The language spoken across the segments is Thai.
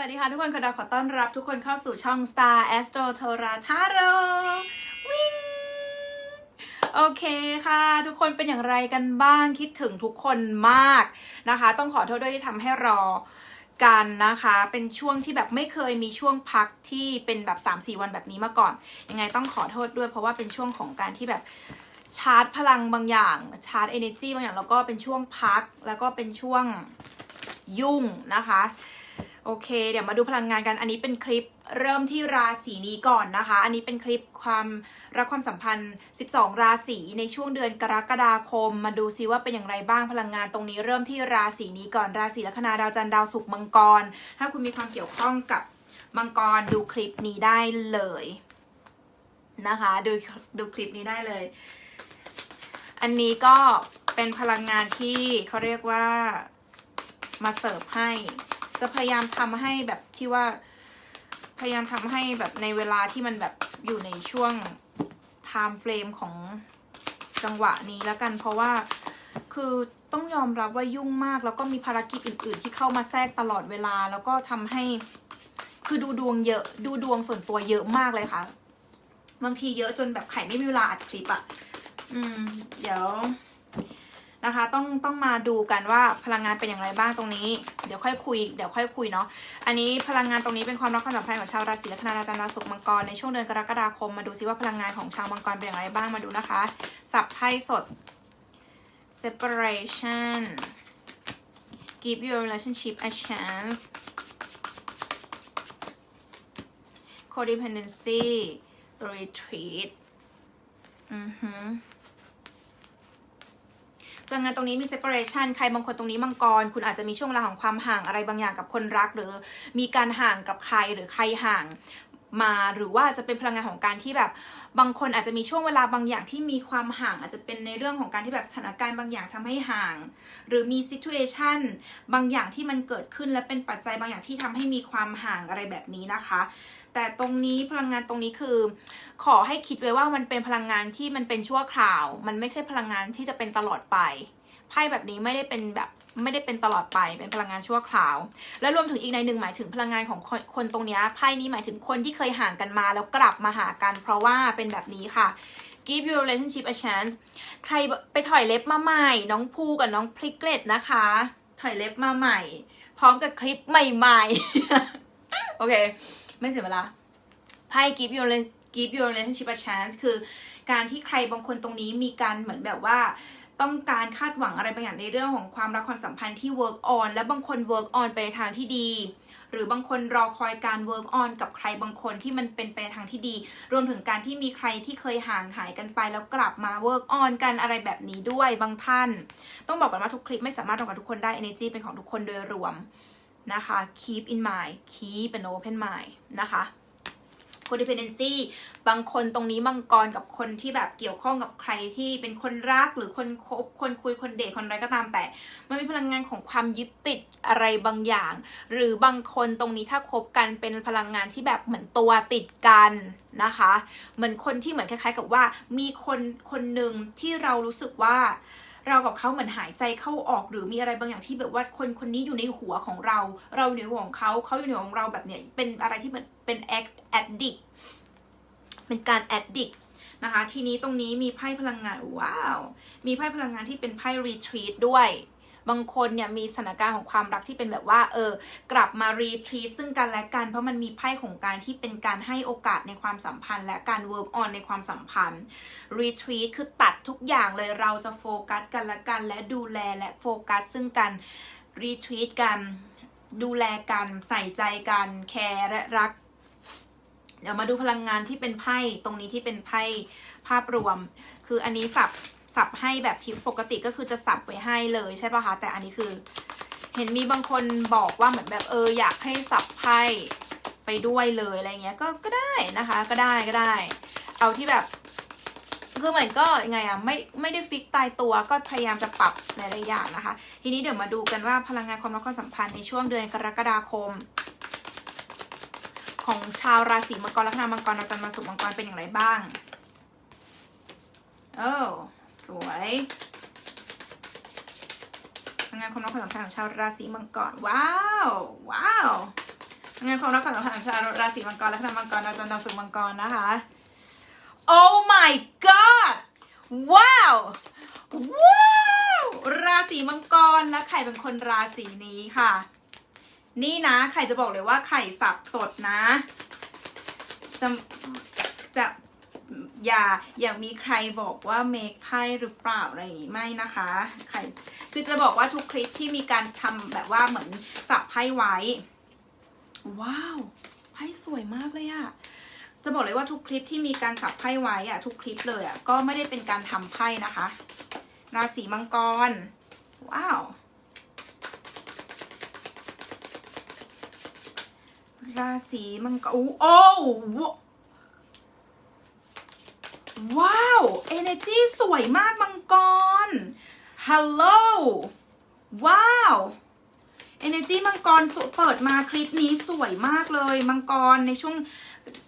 วัสดีค่ะทุกคนขอดาขอต้อนรับทุกคนเข้าสู่ช่อง Star Astro t o r a t a r o วิ่งโอเคค่ะ ทุกคนเป็นอย่างไรกันบ้างคิดถึงทุกคนมากนะคะ ต้องขอโทษด้วยที่ทำให้รอกันนะคะ เป็นช่วงที่แบบไม่เคยมีช่วงพักที่เป็นแบบ 3-4 วันแบบนี้มาก่อน ยังไงต้องขอโทษด้วยเพราะว่าเป็นช่วงของการที่แบบชาร์จพลังบางอย่าง ชาร์จ energy บางอย่างแล้วก็เป็นช่วงพักแล้วก็เป็นช่วงยุ่งนะคะ โอเค เดี๋ยวมาดูพลังงานกัน อันนี้เป็นคลิปเริ่มที่ราศีนี้ก่อนนะคะ อันนี้เป็นคลิปความรักความสัมพันธ์ 12 ราศีในช่วงเดือนกรกฎาคม มาดูซิว่าเป็นอย่างไรบ้างพลังงานตรงนี้ เริ่มที่ราศีนี้ก่อนราศีลัคนาดาวจันทร์ดาวศุกร์มังกร ถ้าคุณมีความเกี่ยวข้องกับมังกรดูคลิปนี้ได้เลยนะคะดูดูคลิปนี้ได้เลย อันนี้ก็เป็นพลังงานที่เขาเรียกว่ามาเสิร์ฟให้ จะพยายามทำให้แบบที่ว่า พยายามทำให้แบบในเวลาที่มันแบบอยู่ในช่วง time frame ของจังหวะนี้แล้วกัน เพราะว่าคือต้องยอมรับว่ายุ่งมาก แล้วก็มีภารกิจอื่น ๆ ที่เข้ามาแทรกตลอดเวลา แล้วก็ทำให้คือดูดวงเยอะ ดูดวงส่วนตัวเยอะมากเลยค่ะ บางทีเยอะจนแบบไข่ไม่มีเวลาอัดคลิปอะ่ะ อืม เดี๋ยว นะคะ ต้องต้องมาดูกันว่าพลังงานเป็นอย่างไรบ้างตรงนี้ เดี๋ยวค่อยคุย เดี๋ยวค่อยคุยเนาะ อันนี้พลังงานตรงนี้เป็นความรักความสัมพันธ์ของชาวราศีลัคนาราจันทร์ดาศุกร์มังกรในช่วงเดือนกรกฎาคม มาดูซิว่าพลังงานของชาวมังกรเป็นอย่างไรบ้าง มาดูนะคะ สับไพ่สด separation give your relationship a chance codependency retreat อือหือ พลังงานตรงนี้มี separation ใครบางคนตรงนี้มังกร คุณอาจจะมีช่วงเวลาของความห่างอะไรบางอย่างกับคนรัก หรือมีการห่างกับใครหรือใครห่างมาหรือว่าจะเป็นพลังงานของการที่แบบบางคนอาจจะมีช่วงเวลาบางอย่างที่มีความห่าง อาจจะเป็นในเรื่องของการที่แบบสถานการณ์บางอย่างทำให้ห่าง หรือมี situation บางอย่างที่มันเกิดขึ้นและเป็นปัจจัยบางอย่างที่ทำให้มีความห่างอะไรแบบนี้นะคะ แต่ตรงนี้พลังงานตรงนี้คือ ขอให้คิดไว้ว่ามันเป็นพลังงานที่มันเป็นชั่วคราว มันไม่ใช่พลังงานที่จะเป็นตลอดไปไพ่แบบนี้ไม่ได้เป็นแบบไม่ได้เป็นตลอดไปเป็นพลังงานชั่วคราว และรวมถึงอีกในหนึ่งหมายถึงพลังงานของคนคนตรงนี้ไพ่นี้หมายถึงคนที่เคยห่างกันมาแล้วกลับมาหากัน เพราะว่าเป็นแบบนี้ค่ะ give your relationship a chance ใครไปถอยเล็บมาใหม่ น้องภูกับน้องพลิกเกล็ดนะคะ ถอยเล็บมาใหม่ พร้อมกับคลิปใหม่ ๆ โอเค ไม่เสียเวลาไพ่ give your give your relationship a chance คือ การที่ใครบางคนตรงนี้มีการเหมือนแบบว่าต้องการคาดหวังอะไรบางอย่างในเรื่องของความรักความสัมพันธ์ที่ work on และบางคน work on ไปทางที่ดี หรือบางคนรอคอยการ work on กับใครบางคนที่มันเป็นไปทางที่ดี รวมถึงการที่มีใครที่เคยห่างหายกันไปแล้วกลับมา work on กันอะไรแบบนี้ด้วยบางท่าน ต้องบอกกันว่าทุกคลิปไม่สามารถตรงกับทุกคนได้ energy เป็นของทุกคนโดยรวม นะคะ keep in mind keep an open mind นะคะ codependency บางคนตรงนี้มังกรกับคนที่แบบเกี่ยวข้องกับใครที่เป็นคนรักหรือคนคบคนคุยคนเดทคนอะไรก็ตามแต่ มันมีพลังงานของความยึดติดอะไรบางอย่าง หรือบางคนตรงนี้ถ้าคบกันเป็นพลังงานที่แบบเหมือนตัวติดกันนะคะ เหมือนคนที่เหมือนคล้าย ๆ กับว่า มีคนคนหนึ่งที่เรารู้สึกว่า เรากับเขาเหมือนหายใจเข้าออกหรือมีอะไรบางอย่างที่แบบว่าคนคนนี้อยู่ในหัวของเรา เราอยู่ในหัวของเขาเขาอยู่ในหัวของเราแบบเนี้ยเป็นอะไรที่เป็นเป็นแอคแอดดิกเป็นการแอดดิกนะคะ ทีนี้ตรงนี้มีไพ่พลังงานว้าว มีไพ่พลังงานที่เป็นไพ่รีทรีตด้วย บางคนเนี่ยมีสถานการณ์ของความรักที่เป็นแบบว่าเออกลับมารีทรีซึ่งกันและกัน เพราะมันมีไพ่ของการที่เป็นการให้โอกาสในความสัมพันธ์ และการเวิร์กออนในความสัมพันธ์รีทรีคือตัดทุกอย่างเลยเราจะโฟกัสกันและกันและดูแลและโฟกัสซึ่งกันรีทรีตกันดูแลกันใส่ใจกันแคร์และรัก เดี๋ยวมาดูพลังงานที่เป็นไพ่ตรงนี้ที่เป็นไพ่ภาพรวม คืออันนี้สับ สับให้แบบที่ปกติก็คือจะสับไว้ให้เลยใช่ปะคะ แต่อันนี้คือ เห็นมีบางคนบอกว่าเหมือนแบบเอออยากให้สับไพ่ไปด้วยเลยอะไรเงี้ยก็ก็ได้นะคะ ก็ได้ก็ได้ เอาที่แบบคือเหมือนก็ยังไงอะไม่ไม่ได้ฟิกตายตัวก็พยายามจะปรับหลายๆอย่างนะคะ ทีนี้เดี๋ยวมาดูกันว่าพลังงานความรักความสัมพันธ์ในช่วงเดือนกรกฎาคม ของชาวราศีมังกรลัคนามังกรดาจันทร์มาสุมังกรเป็นอย่างไรบ้างโอ้ สวยพลังานความรักความสัมพันธ์ของชาวราศีมังกร ว้าว ว้าวงานความรักความสัมพันธ์ของชาวราศีมังกรและคณะมังกรดาวจันทร์ดาวศุกร์มังกรนะคะ Oh my god ว้าว ว้าว ราศีมังกรและใครเป็นคนราศีนี้ค่ะ นี่นะใครจะบอกเลยว่าไข่สับสดนะ จะจะ อย่าอย่ามีใครบอกว่าเมคไพ่หรือเปล่าอะไรอย่างงี้ไม่นะคะใครคือจะบอกว่าทุกคลิปที่มีการทำแบบว่าเหมือนสับไพ่ไว้ ว้าวไพ่สวยมากเลยอะจะบอกเลยว่าทุกคลิปที่มีการสับไพ่ไว้อะทุกคลิปเลยอะก็ไม่ได้เป็นการทำไพ่นะคะ ราศีมังกร ว้าว ราศีมังกรอู้โอ้ว ว้าว energy สวยมากมังกร ฮัลโหล ว้าว energy มังกรสุเปิดมาคลิปนี้สวยมากเลยมังกรในช่วง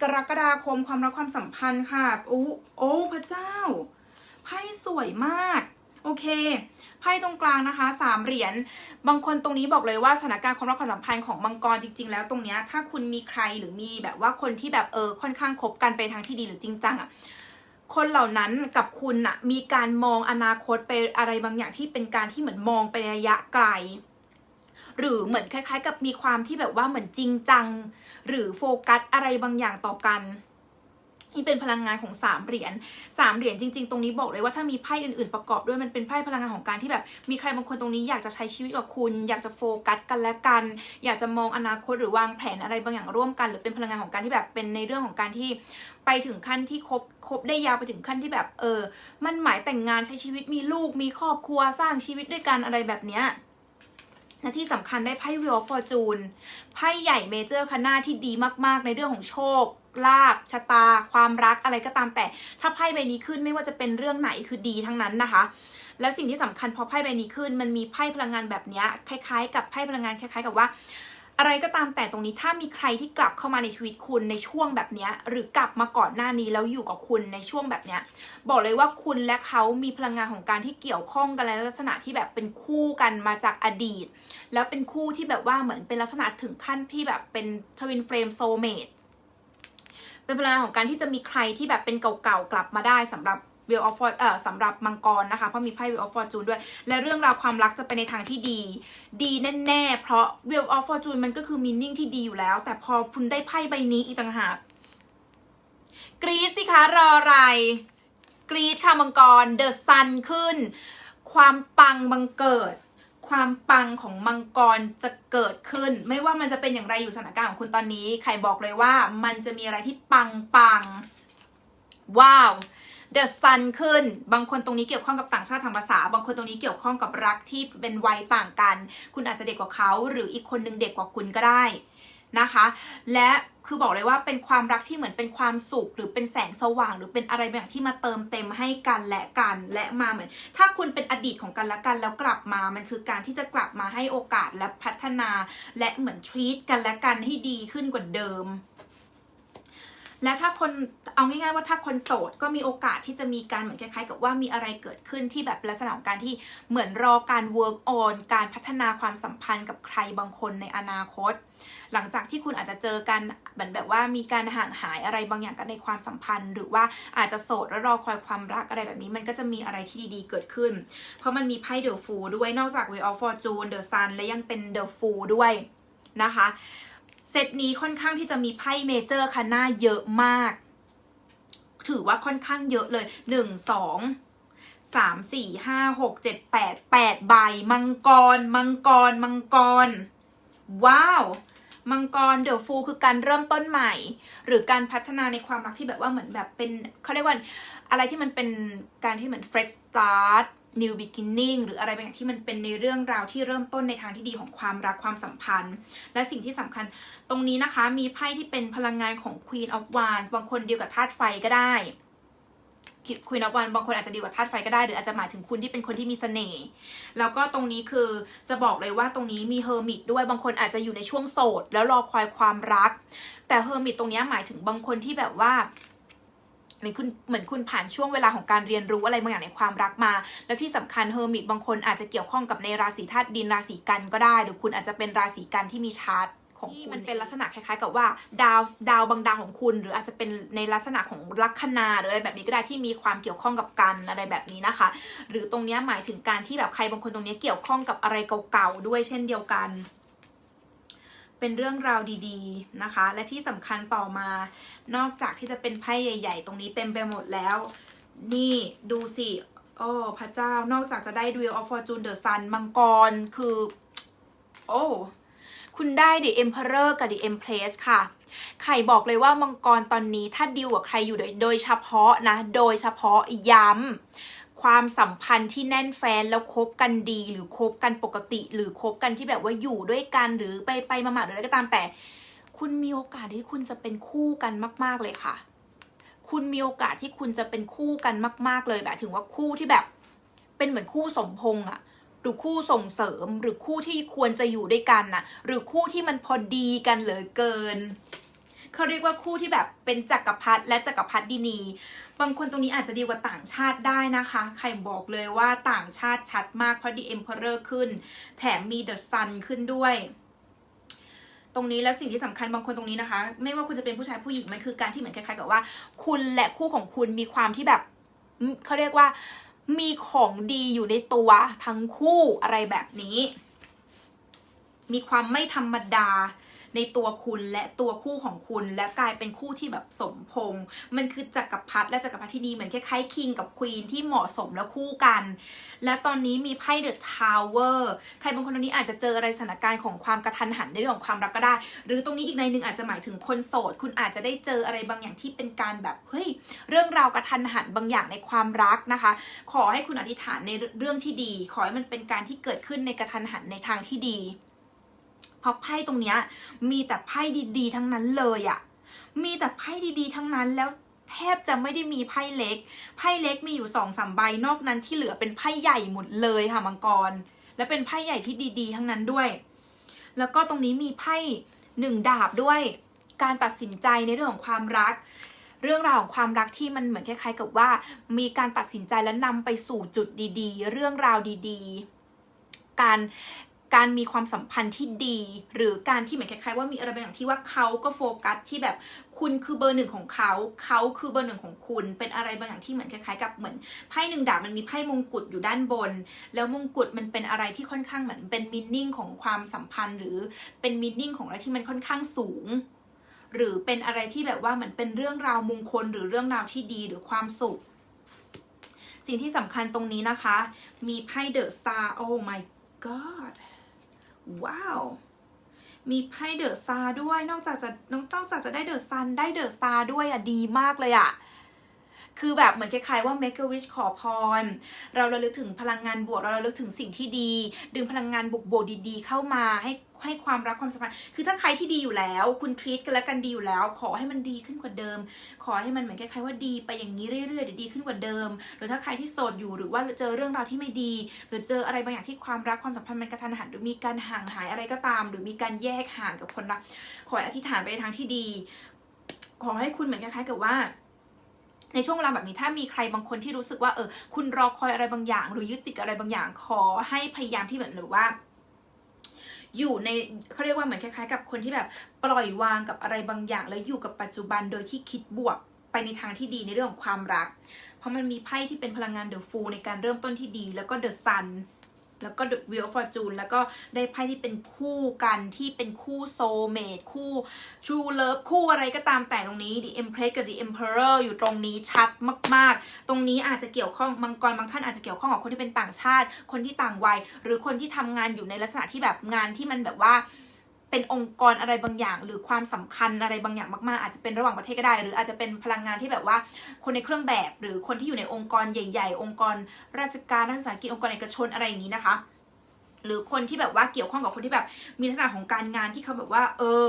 กรกฎาคมความรักความสัมพันธ์ค่ะ โอ้โอ้พระเจ้า ไพ่สวยมาก โอเค ไพ่ตรงกลางนะคะสามเหรียญ บางคนตรงนี้บอกเลยว่าสถานการณ์ความรักความสัมพันธ์ของมังกรจริง ๆ แล้วตรงเนี้ยถ้าคุณมีใครหรือมีแบบว่าคนที่แบบเออค่อนข้างคบกันไปทางที่ดีหรือจริงจังอะ่ะ คนเหล่านั้นกับคุณน่ะมีการมองอนาคตไปอะไรบางอย่างที่เป็นการที่เหมือนมองไประยะไกล หรือเหมือนคล้าย ๆ กับมีความที่แบบว่าเหมือนจริงจัง หรือโฟกัสอะไรบางอย่างต่อกัน นี่เป็นพลังงานของสามเหรียญสามเหรียญจริง ๆ ตรงนี้บอกเลยว่าถ้ามีไพ่อื่นๆประกอบด้วยมันเป็นไพ่พลังงานของการที่แบบ มีใครบางคนตรงนี้อยากจะใช้ชีวิตกับคุณ อยากจะโฟกัสกันและกัน อยากจะมองอนาคตหรือวางแผนอะไรบางอย่างร่วมกัน หรือเป็นพลังงานของการที่แบบเป็นในเรื่องของการที่ไปถึงขั้นที่คบคบได้ยาวไปถึงขั้นที่แบบเออ มันหมายแต่งงานใช้ชีวิตมีลูกมีครอบครัวสร้างชีวิตด้วยกันอะไรแบบเนี้ยและที่สำคัญได้ไพ่ Wheel of Fortune ไพ่ใหญ่เมเจอร์คณาที่ดีมากๆ ในเรื่องของโชค ลาบชะตา ความรักอะไรก็ตามแต่ ถ้าไพ่ใบนี้ขึ้นไม่ว่าจะเป็นเรื่องไหนคือดีทั้งนั้นนะคะ และสิ่งที่สำคัญพอไพ่ใบนี้ขึ้น มันมีไพ่พลังงานแบบนี้คล้ายๆ กับไพ่พลังงานคล้ายๆ กับว่า อะไรก็ตามแต่ตรงนี้ถ้ามีใครที่กลับเข้ามาในชีวิตคุณในช่วงแบบนี้หรือกลับมาก่อนหน้านี้แล้วอยู่กับคุณในช่วงแบบนี้บอกเลยว่าคุณและเขามีพลังงานของการที่เกี่ยวข้องกันในลักษณะที่แบบเป็นคู่กันมาจากอดีต แล้วเป็นคู่ที่แบบว่าเหมือนเป็นลักษณะถึงขั้นที่แบบเป็นทวินเฟรมโซเมด เป็นพลังงานของการที่จะมีใครที่แบบเป็นเก่าๆกลับมาได้สำหรับ w ว e l of For เอ่อสำหรับมังกรนะคะ เพราะมีไพ่ Wheel of Fortune ด้วย และเรื่องราวความรักจะไปในทางที่ดี ดีแน่ๆ เพราะ Wheel of Fortune มันก็คือ meaning ที่ดีอยู่แล้ว แต่พอคุณได้ไพ่ใบนี้อีกต่างหากกรีดสิคะรออะไร กรีดค่ะมังกรเดอะซันขึ้น ความปังบังเกิด ความปังของมังกรจะเกิดขึ้น ไม่ว่ามันจะเป็นอย่างไรอยู่สถานการณ์ของคุณตอนนี้ใครบอกเลยว่ามันจะมีอะไรที่ปังปังว้าวเดอะซันขึ้น บางคนตรงนี้เกี่ยวข้องกับต่างชาติทางภาษา บางคนตรงนี้เกี่ยวข้องกับรักที่เป็นวัยต่างกัน คุณอาจจะเด็กกว่าเขา หรืออีกคนนึงเด็กกว่าคุณก็ได้ นะคะ และคือบอกเลยว่าเป็นความรักที่เหมือนเป็นความสุข หรือเป็นแสงสว่าง หรือเป็นอะไรบางอย่างที่มาเติมเต็มให้กันและกันและมาเหมือน ถ้าคุณเป็นอดีตของกันและกันแล้วกลับมามันคือการที่จะกลับมาให้โอกาสและพัฒนา และเหมือนทรีตกันและกันให้ดีขึ้นกว่าเดิม และถ้าคนเอาง่ายๆว่าถ้าคนโสดก็มีโอกาสที่จะมีการเหมือนคล้ายๆ กับว่ามีอะไรเกิดขึ้นที่แบบลักษณะของการที่เหมือนรอการ work on การพัฒนาความสัมพันธ์กับใครบางคนในอนาคต หลังจากที่คุณอาจจะเจอกันเหมือนแบบว่ามีการห่างหายอะไรบางอย่างกันในความสัมพันธ์ หรือว่าอาจจะโสดแล้วรอคอยความรักอะไรแบบนี้ มันก็จะมีอะไรที่ดีๆเกิดขึ้น เพราะมันมีไพ่ The Fool ด้วยนอกจาก Way of Fortune The Sun และยังเป็น The Fool ด้วยนะคะ เซตนี้ค่อนข้างที่จะมีไพ่เมเจอร์คันหน้าเยอะมาก ถือว่าค่อนข้างเยอะเลยหนึ่งสองสามสี่ห้าหกเจ็ดแปดแปดใบ มังกร มังกร มังกร ว้าว มังกรเด e f ฟูคือการเริ่มต้นใหม่ หรือการพัฒนาในความรักที่แบบว่าเหมือนแบบเป็นเขาเรียกว่าอะไรที่มันเป็นการที่เหมือน fresh start new beginning หรืออะไรบางอย่างที่มันเป็นในเรื่องราวที่เริ่มต้นในทางที่ดีของความรักความสัมพันธ์ และสิ่งที่สำคัญตรงนี้นะคะมีไพ่ที่เป็นพลังงานของ Queen of Wands บางคนเดียวกับธาตุไฟก็ได้ Queen of Wands บางคนอาจจะดีกว่าธาตุไฟก็ได้หรืออาจจะหมายถึงคุณที่เป็นคนที่มีเสน่ห์แล้วก็ตรงนี้คือจะบอกเลยว่าตรงนี้มีเฮอร์มิตด้วยบางคนอาจจะอยู่ในช่วงโสด แล้วรอคอยความรัก แต่เฮอร์มิตตรงนี้หมายถึงบางคนที่แบบว่า เหมือนคุณเหมือนคุณผ่านช่วงเวลาของการเรียนรู้อะไรบางอย่างในความรักมา แล้วที่สำคัญเฮอร์มิตบางคนอาจจะเกี่ยวข้องกับในราศีธาตุดินราศีกันก็ได้ หรือคุณอาจจะเป็นราศีกันที่มีชาร์ตของคุณมันเป็นลักษณะคล้ายๆกับว่าดาวดาวบางดาวของคุณ หรืออาจจะเป็นในลักษณะของลัคนาหรืออะไรแบบนี้ก็ได้ที่มีความเกี่ยวข้องกับกันอะไรแบบนี้นะคะ หรือตรงเนี้ยหมายถึงการที่แบบใครบางคนตรงเนี้ยเกี่ยวข้องกับอะไรเก่าๆด้วยเช่นเดียวกัน เป็นเรื่องราวดีๆนะคะ และที่สำคัญต่อมา นอกจากที่จะเป็นไพ่ใหญ่ ๆ ตรงนี้เต็มไปหมดแล้ว นี่ดูสิโอ้พระเจ้านอกจากจะได้ Wheel of Fortune The Sun มังกรคือ โอ้คุณได้ The Emperor กับ The Empress ค่ะ ไข่บอกเลยว่ามังกรตอนนี้ถ้าดีลกับใครอยู่โดยโดยเฉพาะนะ โดยเฉพาะย้ำ ความสัมพันธ์ที่แน่นแฟนแล้วคบกันดี หรือคบกันปกติ หรือคบกันที่แบบว่าอยู่ด้วยกันหรือไปไปมาๆหรืออะไรก็ตามแต่ คุณมีโอกาสที่คุณจะเป็นคู่กันมาก ๆเลยค่ะ คุณมีโอกาสที่คุณจะเป็นคู่กันมาก ๆเลยแบบถึงว่าคู่ที่แบบ เป็นเหมือนคู่สมพงษ์อะหรือคู่ส่งเสริมหรือคู่ที่ควรจะอยู่ด้วยกันน่ะหรือคู่ที่มันพอดีกันเหลือเกินเขาเรียกว่าคู่ที่แบบเป็นจักรพรรดิและจักรพรรดินี บางคนตรงนี้อาจจะดีกว่าต่างชาติได้นะคะ ใครบอกเลยว่าต่างชาติชัดมากเพราะ The Emperor ขึ้น แถมมี The Sun ขึ้นด้วย ตรงนี้แล้วสิ่งที่สำคัญบางคนตรงนี้นะคะ ไม่ว่าคุณจะเป็นผู้ชายผู้หญิงมันคือการที่เหมือนคล้ายๆกับว่า คุณและคู่ของคุณมีความที่แบบเขาเรียกว่ามีของดีอยู่ในตัวทั้งคู่อะไรแบบนี้ มีความไม่ธรรมดา ในตัวคุณและตัวคู่ของคุณและกลายเป็นคู่ที่แบบสมพงษ์มันคือจักรพรรดิและจักรพรรดิที่ดีเหมือนคล้ายๆคิงกับควีนที่เหมาะสมและคู่กัน และตอนนี้มีไพ่เดอะทาวเวอร์ใครบางคนตรงนี้อาจจะเจออะไรสถานการณ์ของความกระทันหันในเรื่องของความรักก็ได้ หรือตรงนี้อีกในหนึ่งอาจจะหมายถึงคนโสด คุณอาจจะได้เจออะไรบางอย่างที่เป็นการแบบเฮ้ยเรื่องราวกระทันหันบางอย่างในความรักนะคะ ขอให้คุณอธิษฐานในเรื่องที่ดี ขอให้มันเป็นการที่เกิดขึ้นในกระทันหันในทางที่ดี เพราะไพ่ตรงเนี้ยมีแต่ไพ่ดีๆ ทั้งนั้นเลยอะมีแต่ไพ่ดีๆ ทั้งนั้นแล้วแทบจะไม่ได้มีไพ่เล็ก ไพ่เล็กมีอยู่สองสามใบนอกนั้นที่เหลือเป็นไพ่ใหญ่หมดเลยค่ะมังกร และเป็นไพ่ใหญ่ที่ดี ๆ ทั้งนั้นด้วย แล้วก็ตรงนี้มีไพ่หนึ่งดาบด้วย การตัดสินใจในเรื่องของความรัก เรื่องราวของความรักที่มันเหมือนคล้าย ๆ กับว่า มีการตัดสินใจและนำไปสู่จุดดี ๆ เรื่องราวดี ๆ การ การมีความสัมพันธ์ที่ดี หรือการที่เหมือนคล้ายๆว่ามีอะไรบางอย่างที่ว่าเขาก็โฟกัสที่แบบคุณคือเบอร์หนึ่งของเขา เขาคือเบอร์หนึ่งของคุณ เป็นอะไรบางอย่างที่เหมือนคล้ายๆกับเหมือนไพ่หนึ่งดาบมันมีไพ่มงกุฎอยู่ด้านบน แล้วมงกุฎมันเป็นอะไรที่ค่อนข้างเหมือนเป็นมินนิ่งของความสัมพันธ์ หรือเป็นมินนิ่งของอะไรที่มันค่อนข้างสูง หรือเป็นอะไรที่แบบว่าเหมือนเป็นเรื่องราวมงคลหรือเรื่องราวที่ดีหรือความสุข สิ่งที่สำคัญตรงนี้นะคะ มีไพ่เดอะสตาร์โอ้ my god ว้าว มีไพ่เดอะสตาร์ด้วย นอกจากจะนอกจากจะได้เดอะซันได้เดอะสตาร์ด้วยอะดีมากเลยอะ คือแบบเหมือนคล้ายๆว่า make a wish ขอพร เราระลึกถึงพลังงานบวก เราระลึกถึงสิ่งที่ดี ดึงพลังงานบวกบวกๆดีๆ เข้ามาให้ให้ความรักความสัมพันธ์ คือถ้าใครที่ดีอยู่แล้ว คุณท e ี t กันและกันดีอยู่แล้ว ขอให้มันดีขึ้นกว่าเดิม ขอให้มันเหมือนคล้ายๆว่าดีไปอย่างนี้เรื่อยๆเดี๋ยวดีขึ้นกว่าเดิม หรือถ้าใครที่โสดอยู่หรือว่าเจอเรื่องราวที่ไม่ดี หรือเจออะไรบางอย่างที่ความรักความสัมพันธ์มันกระทันหันหรือมีการห่างหายอะไรก็ตาม หรือมีการแยกห่างกับคนรัก ขออธิษฐานไปในทางที่ดี ขอให้คุณเหมือนคล้ายๆกับว่า ในช่วงเวลาแบบนี้ถ้ามีใครบางคนที่รู้สึกว่าเออคุณรอคอยอะไรบางอย่าง หรือยึดติดอะไรบางอย่างขอให้พยายามที่เหมือนหรือว่า อยู่ในเขาเรียกว่าเหมือนคล้ายๆ กับคนที่แบบปล่อยวางกับอะไรบางอย่าง แล้วอยู่กับปัจจุบันโดยที่คิดบวกไปในทางที่ดีในเรื่องของความรัก เพราะมันมีไพ่ที่เป็นพลังงานเดอะฟูในการเริ่มต้นที่ดี แล้วก็เดอะซัน แล้วก็ The Wheel of Fortune แล้วก็ได้ไพ่ที่เป็นคู่กันที่เป็นคู่โซเมดคู่ True Love คู่อะไรก็ตามแต่ตรงนี้ The Empress กับ The Emperor อยู่ตรงนี้ชัดมาก ๆ ตรงนี้อาจจะเกี่ยวข้องมังกรบางท่านอาจจะเกี่ยวข้องกับคนที่เป็นต่างชาติ คนที่ต่างวัย หรือคนที่ทำงานอยู่ในลักษณะที่แบบงานที่มันแบบว่า เป็นองค์กรอะไรบางอย่าง หรือความสำคัญอะไรบางอย่างมากๆ อาจจะเป็นระหว่างประเทศก็ได้ หรืออาจจะเป็นพลังงานที่แบบว่า คนในเครื่องแบบ หรือคนที่อยู่ในองค์กรใหญ่ ๆ องค์กร ราชการรัฐวิสาหกิจองค์กรเอกชนอะไรอย่างนี้นะคะ หรือคนที่แบบว่าเกี่ยวข้องกับคนที่แบบมีลักษณะของการงานที่เขาแบบว่า เออ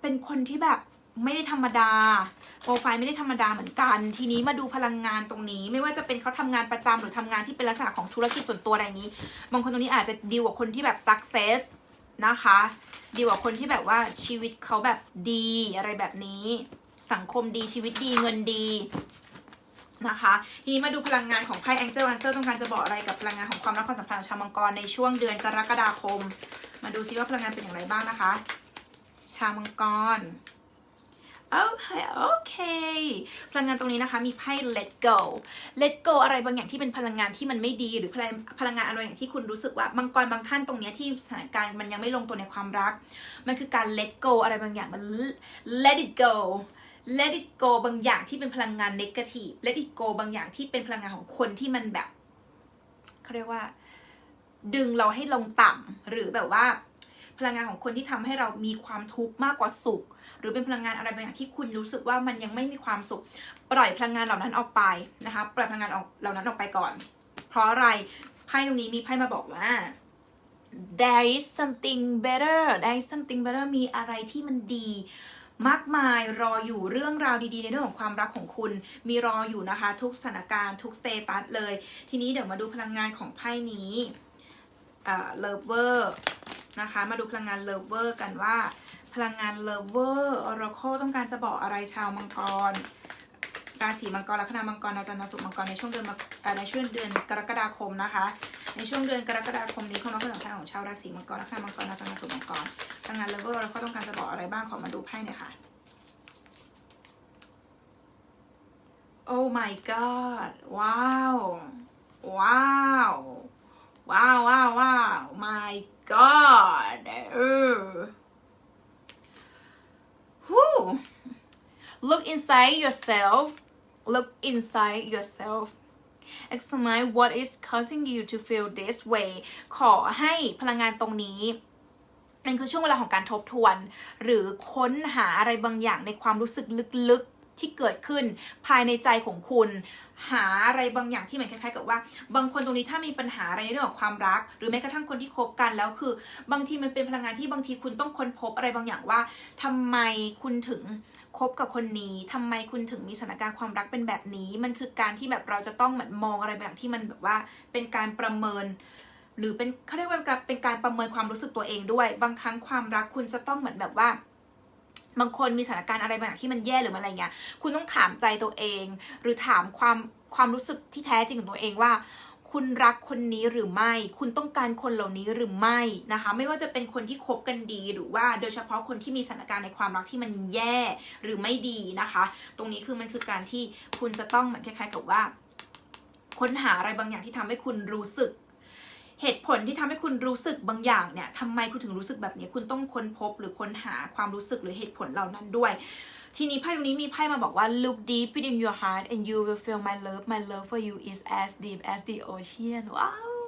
เป็นคนที่แบบไม่ได้ธรรมดาโปรไฟล์ไม่ได้ธรรมดาเหมือนกัน ทีนี้มาดูพลังงานตรงนี้ ไม่ว่าจะเป็นเขาทำงานประจำหรือทำงานที่เป็นลักษณะของธุรกิจส่วนตัวอะไรอย่างนี้ บางคนตรงนี้อาจจะดีลกับคนที่แบบ success นะคะ ดีกว่าคนที่แบบว่าชีวิตเขาแบบดีอะไรแบบนี้ สังคมดีชีวิตดีเงินดีนะคะทีนี้มาดูพลังงานของไพ่แองเจิลแอนเซอร์ต้องการจะบอกอะไรกับพลังงานของความรักความสัมพันธ์ของชาวมังกรในช่วงเดือนกรกฎาคม มาดูซิว่าพลังงานเป็นอย่างไรบ้างนะคะ ชาวมังกร โอเค โอเค พลังงานตรงนี้นะคะ มีไพ่ let go let go อะไรบางอย่างที่เป็นพลังงานที่มันไม่ดี หรือพลังพลังงานอะไรอย่างที่คุณรู้สึกว่ามังกรบางท่านตรงเนี้ยที่สถานการณ์มันยังไม่ลงตัวในความรัก มันคือการ let go อะไรบางอย่างมัน let it go let it go บางอย่างที่เป็นพลังงาน negative let it go บางอย่างที่เป็นพลังงานของคนที่มันแบบเขาเรียกว่า ดึงเราให้ลงต่ำหรือแบบว่า พลังงานของคนที่ทำให้เรามีความทุกข์มากกว่าสุข หรือเป็นพลังงานอะไรบางอย่างที่คุณรู้สึกว่ามันยังไม่มีความสุข ปล่อยพลังงานเหล่านั้นออกไปนะคะ ปล่อยพลังงานออกเหล่านั้นออกไปก่อน เพราะอะไรไพ่ตรงนี้มีไพ่มาบอกว่า there is something better there is something better มีอะไรที่มันดีมากมายรออยู่เรื่องราวดีๆ ในเรื่องของความรักของคุณ มีรออยู่นะคะ ทุกสถานการณ์ทุกสเตตัสเลย ทีนี้เดี๋ยวมาดูพลังงานของไพ่นี้เอ่า lover นะคะ มาดูพลังงาน lover กันว่า พลังงาน lover oracle ต้องการจะบอกอะไรชาวมังกร ราศีมังกรลัคนามังกรอาจารย์นสุมังกรในช่วงเดือนในช่วงเดือนกรกฎาคมนะคะ ในช่วงเดือนกรกฎาคมนี้ความรักความสัมพันธ์ของชาวราศีมังกรลัคนามังกรอาจารย์นสุมังกรพลังงาน lover เราก็ต้องการจะบอกอะไรบ้างขอมาดูไพ่หน่อยค่ะ Oh my god ว้าว ว้าว ว้าวว้าวว้าว my god เออ Whew. Look inside yourself. Look inside yourself. Examine what is causing you to feel this way. ขอให้พลังงานตรงนี้มันคือช่วงเวลาของการทบทวน หรือค้นหาอะไรบางอย่างในความรู้สึกลึกๆ ที่เกิดขึ้นภายในใจของคุณ หาอะไรบางอย่างที่เหมือนคล้ายๆ กับว่า บางคนตรงนี้ถ้ามีปัญหาอะไรในเรื่องของความรัก หรือแม้กระทั่งคนที่คบกันแล้วคือ บางทีมันเป็นพลังงานที่บางทีคุณต้องค้นพบอะไรบางอย่างว่าทำไมคุณถึงคบกับคนนี้ทำไมคุณถึงมีสถานการณ์ความรักเป็นแบบนี้ มันคือการที่แบบเราจะต้องเหมือนมองอะไรบางอย่างที่มันแบบว่าเป็นการประเมินหรือเป็นเขาเรียกว่าเป็นการเป็นการประเมินความรู้สึกตัวเองด้วย บางครั้งความรักคุณจะต้องเหมือนแบบว่า บางคนมีสถานการณ์อะไรบางอย่างที่มันแย่หรือมันอะไรเงี้ย คุณต้องถามใจตัวเอง หรือถามความความรู้สึกที่แท้จริงของตัวเองว่า คุณรักคนนี้หรือไม่ คุณต้องการคนเหล่านี้หรือไม่นะคะ ไม่ว่าจะเป็นคนที่คบกันดีหรือว่าโดยเฉพาะคนที่มีสถานการณ์ในความรักที่มันแย่หรือไม่ดีนะคะ ตรงนี้คือมันคือการที่คุณจะต้องเหมือนคล้ายๆกับว่า ค้นหาอะไรบางอย่างที่ทำให้คุณรู้สึก เหตุผลที่ทำให้คุณรู้สึกบางอย่างเนี่ยทำไมคุณถึงรู้สึกแบบนี้ คุณต้องค้นพบหรือค้นหาความรู้สึกหรือเหตุผลเหล่านั้นด้วย ทีนี้ไพ่ตรงนี้มีไพ่มาบอกว่า look deep within your heart and you will feel my love my love for you is as deep as the ocean ว้าว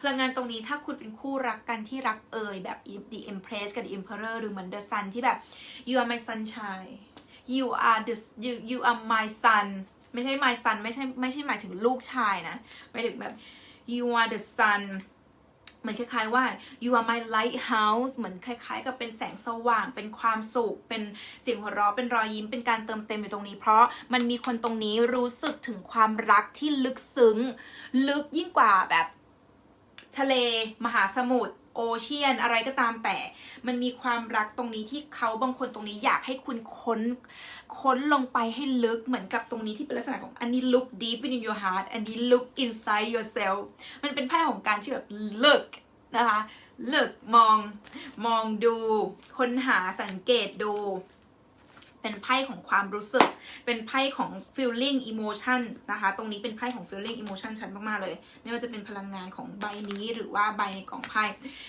พลังงานตรงนี้ถ้าคุณเป็นคู่รักกันที่รักเอ่ยแบบ the empress กับ the emperor หรือเหมือน the sun ที่แบบ you are my sunshine you are the you you are my sun ไม่ใช่ my sun ไม่ใช่ไม่ใช่หมายถึงลูกชายนะหมายถึงแบบ you are the sun เหมือนคล้ายๆว่า you are my lighthouse เหมือนคล้ายๆ กับเป็นแสงสว่าง เป็นความสุข เป็นเสียงหัวเราะ เป็นรอยยิ้ม เป็นการเติมเต็มอยู่ตรงนี้ เพราะมันมีคนตรงนี้รู้สึกถึงความรักที่ลึกซึ้ง ลึกยิ่งกว่าแบบ ทะเลมหาสมุทร โอเชียนอะไรก็ตามแต่ มันมีความรักตรงนี้ที่เขาบางคนตรงนี้อยากให้คุณค้น ค้นลงไปให้ลึกเหมือนกับตรงนี้ที่เป็นลักษณะของอันนี้ look deep in your heart อันนี้ look inside yourself มันเป็นไพ่ของการที่แบบ look นะคะ look มอง มองดู ค้นหาสังเกตดู เป็นไพ่ของความรู้สึก เป็นไพ่ของ feeling emotion นะคะ ตรงนี้เป็นไพ่ของ feeling emotion ชัดมาก ๆ เลย ไม่ว่าจะเป็นพลังงานของใบนี้หรือว่าใบในกล่องไพ่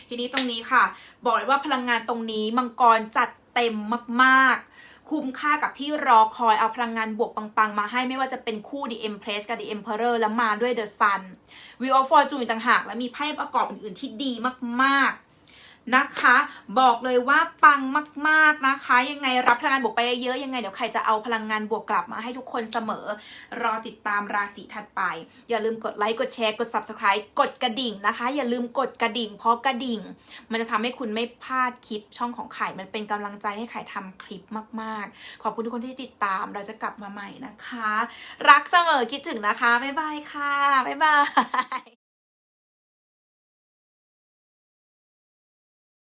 ทีนี้ตรงนี้ค่ะ บอกเลยว่าพลังงานตรงนี้มังกรจัดเต็มมากๆ คุ้มค่ากับที่รอคอยเอาพลังงานบวกปัง ๆ มาให้ไม่ว่าจะเป็นคู่ The Empress กับ The Emperor แล้วมาด้วย The Sun Wheel of Fortune ต่างหาก และมีไพ่ประกอบอื่น ๆ ที่ดีมาก ๆ นะคะ บอกเลยว่าปังมาก ๆนะคะ ยังไงรับพลังงานบวกไปเยอะๆยังไงเดี๋ยวใครจะเอาพลังงานบวกกลับมาให้ทุกคนเสมอ รอติดตามราศีถัดไป อย่าลืมกดไลค์กดแชร์กด subscribe กดกระดิ่งนะคะ อย่าลืมกดกระดิ่ง เพราะกระดิ่ง มันจะทำให้คุณไม่พลาดคลิปช่องของไข่มันเป็นกำลังใจให้ไข่ทำคลิปมาก ๆ ขอบคุณทุกคนที่ติดตามเราจะกลับมาใหม่นะคะ รักเสมอคิดถึงนะคะบ๊ายบายค่ะบ๊ายบาย